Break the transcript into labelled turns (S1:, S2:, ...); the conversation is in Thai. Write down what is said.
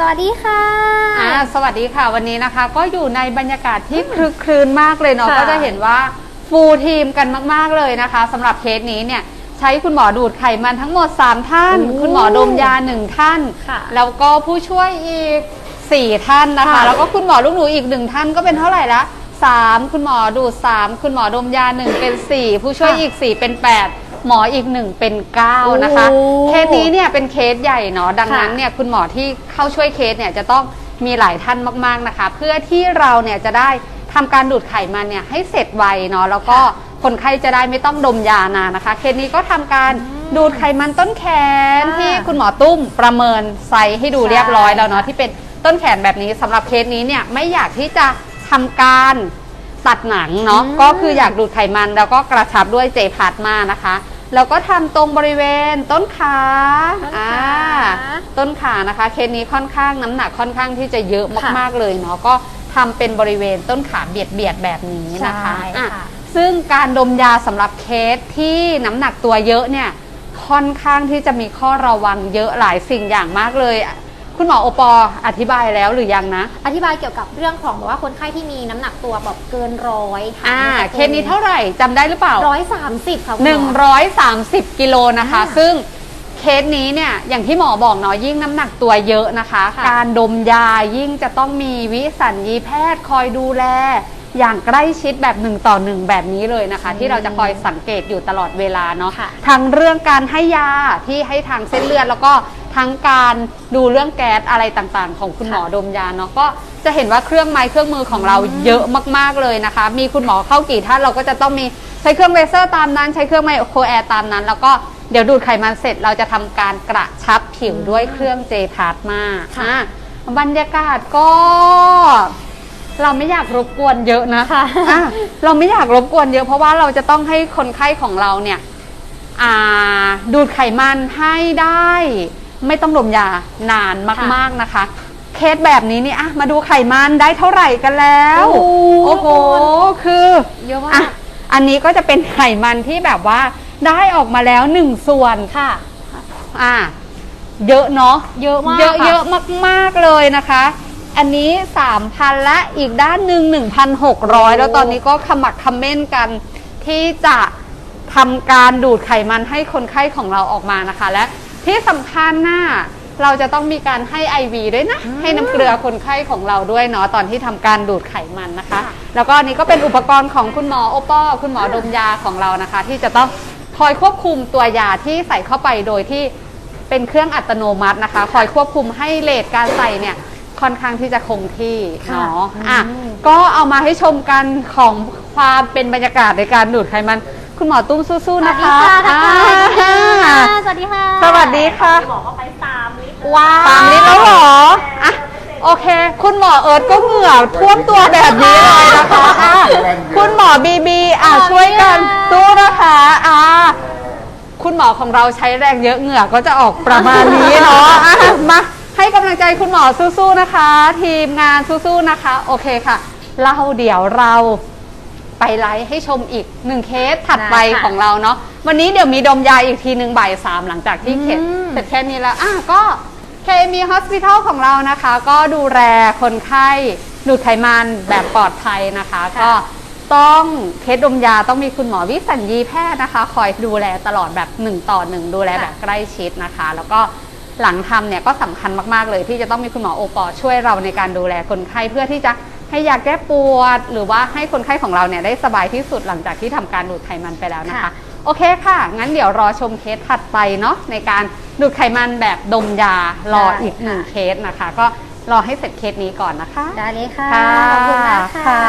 S1: สวัสดีค่ะ
S2: อ่าสวัสดีค่ะวันนี้นะคะ ก็อยู่ในบรรยากาศที่คลึกครื้นมากเลยเนาะ
S1: ค่ะ
S2: ก็จะเห็นว่าฟูลทีมกันมาก ๆ เลยนะคะสำหรับเคสนี้เนี่ยใช้คุณหมอดูดไขมันทั้งหมด 3 ท่าน
S1: โอ้
S2: คุณหมอดมยา 1 ท่าน
S1: ค่ะ
S2: แล้วก็ผู้ช่วยอีก 4 ท่านนะคะ
S1: ค่ะ
S2: แล้วก็คุณหมอลูกหนูอีกหนึ่งท่านก็เป็นเท่าไหร่ละ3 คุณหมอดูด 3 คุณหมอดมยา 1 เป็น 4 ผู้ช่วย
S1: ค่ะ
S2: อีก 4 เป็น 8 หมออีก1เป็น 9 นะคะ
S1: โอ้
S2: เคสนี้เนี่ยเป็นเคสใหญ่เนาะดังนั้น
S1: ค่ะ
S2: เนี่ยคุณหมอที่เข้าช่วยเคสเนี่ยจะต้องมีหลายท่านมากๆนะคะ เพื่อที่เราเนี่ยจะได้ทำการดูดไขมันเนี่ยให้เสร็จไวเนาะแล้วก็คนไข้จะได้ไม่ต้องดมยานานนะคะ เคสนี้ก็ทำการดูดไขมันต้นแขน
S1: ค่ะ
S2: ที่คุณหมอตุ้มประเมินไซส์ให้ดู
S1: ใช่
S2: เรียบร้อยแล้วเนาะที่เป็นต้นแขนแบบนี้สำหรับเคสนี้เนี่ยไม่อยากที่จะทำการ ตัดหนังเนาะ
S1: อืม
S2: ก็คืออยากดูดไขมันแล้วก็กระชับด้วยเจพาร์ตมานะคะแล้วก็ทำตรงบริเวณต้นขา
S1: ต้น
S2: อ่า
S1: ขา
S2: ต้นขานะคะ เคสนี้ค่อนข้างน้ำหนักค่อนข้างที่จะเยอะ
S1: ค่ะ
S2: มากๆเลยเนาะก็ทำเป็นบริเวณต้นขาเบียดเบียดๆแบบนี้นะคะ
S1: ใช่
S2: อะ
S1: ค่ะ
S2: ซึ่งการดมยาสำหรับเคสที่น้ำหนักตัวเยอะเนี่ยค่อนข้างที่จะมีข้อระวังเยอะหลายสิ่งอย่างมากเลย คุณหมอโอปออธิบายแล้วหรือยังนะ
S1: อธิบายเกี่ยวกับเรื่องของแบบว่าคนไข้ที่มีน้ำหนักตัวแบบเกินร้อย
S2: อ่าเคสนี้เท่าไหร่จำได้หรือเปล่า
S1: ร้อยสามสิบค่ะคุณหมอ
S2: 130 กิโลนะคะ
S1: อ่า
S2: ซึ่งเคสนี้เนี่ยอย่างที่หมอบอกเนาะยิ่งน้ำหนักตัวเยอะนะคะ
S1: ค่ะ
S2: การดมยายิ่งจะต้องมีวิสัญญีแพทย์คอยดูแล อย่างใกล้ชิดแบบหนึ่งต่อหนึ่งแบบนี้เลยนะคะ ที่เราจะคอยสังเกตอยู่ตลอดเวลาเนาะ
S1: ค่ะ
S2: ทั้งเรื่องการให้ยาที่ให้ทางเส้นเลือดแล้วก็ ทั้งการดูเรื่องแก๊สอะไรต่างๆ ของคุณหมอดมยาเนาะก็จะเห็นว่าเครื่องไม้เครื่องมือของเราเยอะมากๆเลยนะคะ มีคุณหมอเข้ากี่ท่านเราก็จะต้องมีใช้เครื่องเลเซอร์ตามนั้น ใช้เครื่องไมโครแอร์ตามนั้น แล้วก็เดี๋ยวดูดไขมันเสร็จเราจะทำการกระชับผิวด้วยเครื่องเจพาร์ตมา
S1: ค่ะ
S2: อะบรรยากาศก็ เราไม่อยากรบกวนเยอะนะ
S1: ค่ะ
S2: อะเราไม่อยากรบกวนเยอะเพราะว่าเราจะต้องให้คนไข้ของเราเนี่ยอ่าดูดไขมันให้ได้ ไม่ต้องดมยานานมากๆนะคะ เคสแบบนี้นี่อะมาดูไขมันได้เท่าไหร่กันแล้ว
S1: โอ้
S2: โอ้โหคือ
S1: เยอะมาก
S2: อะอันนี้ก็จะเป็นไขมันที่แบบว่าได้ออกมาแล้วหนึ่งส่วน
S1: ค่ะ
S2: อะเยอะเนาะ
S1: เยอะมาก
S2: เยอะ
S1: ค่ะ
S2: เยอะมากๆเลยนะคะ อันนี้3,000และอีกด้านหนึ่ง1,600แล้วตอนนี้ก็ขมักเขม้นกันที่จะทำการดูดไขมันให้คนไข้ของเราออกมานะคะ และ ที่สำคัญน่ะเราจะต้องมีการให้ IV ด้วยนะ
S1: อืม
S2: ให้น้ำเกลือคนไข้ของเราด้วยเนาะตอนที่ทำการดูดไขมันนะคะ
S1: ค่ะ
S2: แล้วก็อันนี้ก็เป็นอุปกรณ์ของคุณหมอโอปอคุณหมอดมยาของเรานะคะ ที่จะต้องคอยควบคุมตัวยาที่ใส่เข้าไปโดยที่เป็นเครื่องอัตโนมัตินะคะ คอยควบคุมให้เลทการใส่เนี่ยค่อนข้างที่จะคงที่
S1: ค่ะ
S2: เนาะอะ
S1: อืม
S2: ก็เอามาให้ชมกันของความเป็นบรรยากาศในการดูดไขมัน คุณหมอตุ้มสู้
S1: ส
S2: ๆ
S1: วัส
S2: นะ
S1: ดี
S2: คะ
S1: ค่ะ
S2: อ่า
S1: สวัสดีค่ะ
S2: สวัสดีค่ะ
S1: บอกว่าไปสามลิตร
S2: ว้าวตามนี้แล้วเหรออะโอเค คุณหมอเอิร์ธก็เหงื่อท่วมตัวแบบนี้เลยนะคะอะคุณหมอบีบีอะช่วยกันสู้นะคะอะคุณหมอของเราใช้แรงเยอะเหงื่อก็จะออกประมาณนี้เนาะอะมาให้กำลังใจคุณหมอสู้ๆนะคะ ทีมงานสู้ๆนะคะ โอเคค่ะเล่าเดี๋ยวเรา ไปไลฟ์ให้ชมอีกหนึ่งเคสถัดไป
S1: ได้ค่ะ
S2: ของเราเนาะวันนี้เดี๋ยวมีดมยาอีกทีหนึ่งบ่ายสามหลังจากที่เข็ด
S1: อืม
S2: เสร็จแค่นี้แล้วอะก็ KMB Hospital ของเรานะคะ ก็ดูแลคนไข้ดูดไขมันแบบปลอดภัยนะคะ
S1: ค่ะ
S2: ก็ต้องเคสดมยาต้องมีคุณหมอวิสัญญีแพทย์นะคะ คอยดูแลตลอดแบบหนึ่งต่อหนึ่งดูแลแบบใกล้ชิดนะคะ แล้วก็หลังทำเนี่ยก็สำคัญมากๆเลยที่จะต้องมีคุณหมอโอปอช่วยเราในการดูแลคนไข้เพื่อที่จะ ให้ยาแก้ปวด หรือว่าให้คนไข้ของเราเนี่ยได้สบายที่สุดหลังจากที่ทำการดูดไขมันไปแล้วนะคะ
S1: ค่ะ
S2: โอเคค่ะ งั้นเดี๋ยวรอชมเคสถัดไปเนาะในการดูดไขมันแบบดมยารออีกหนึ่งเคสนะคะ ก็รอให้เสร็จเคสนี้ก่อนนะคะ
S1: ได้เลยค่ะ
S2: ค่ะ
S1: ขอบคุณมากค่ะ
S2: ค่ะ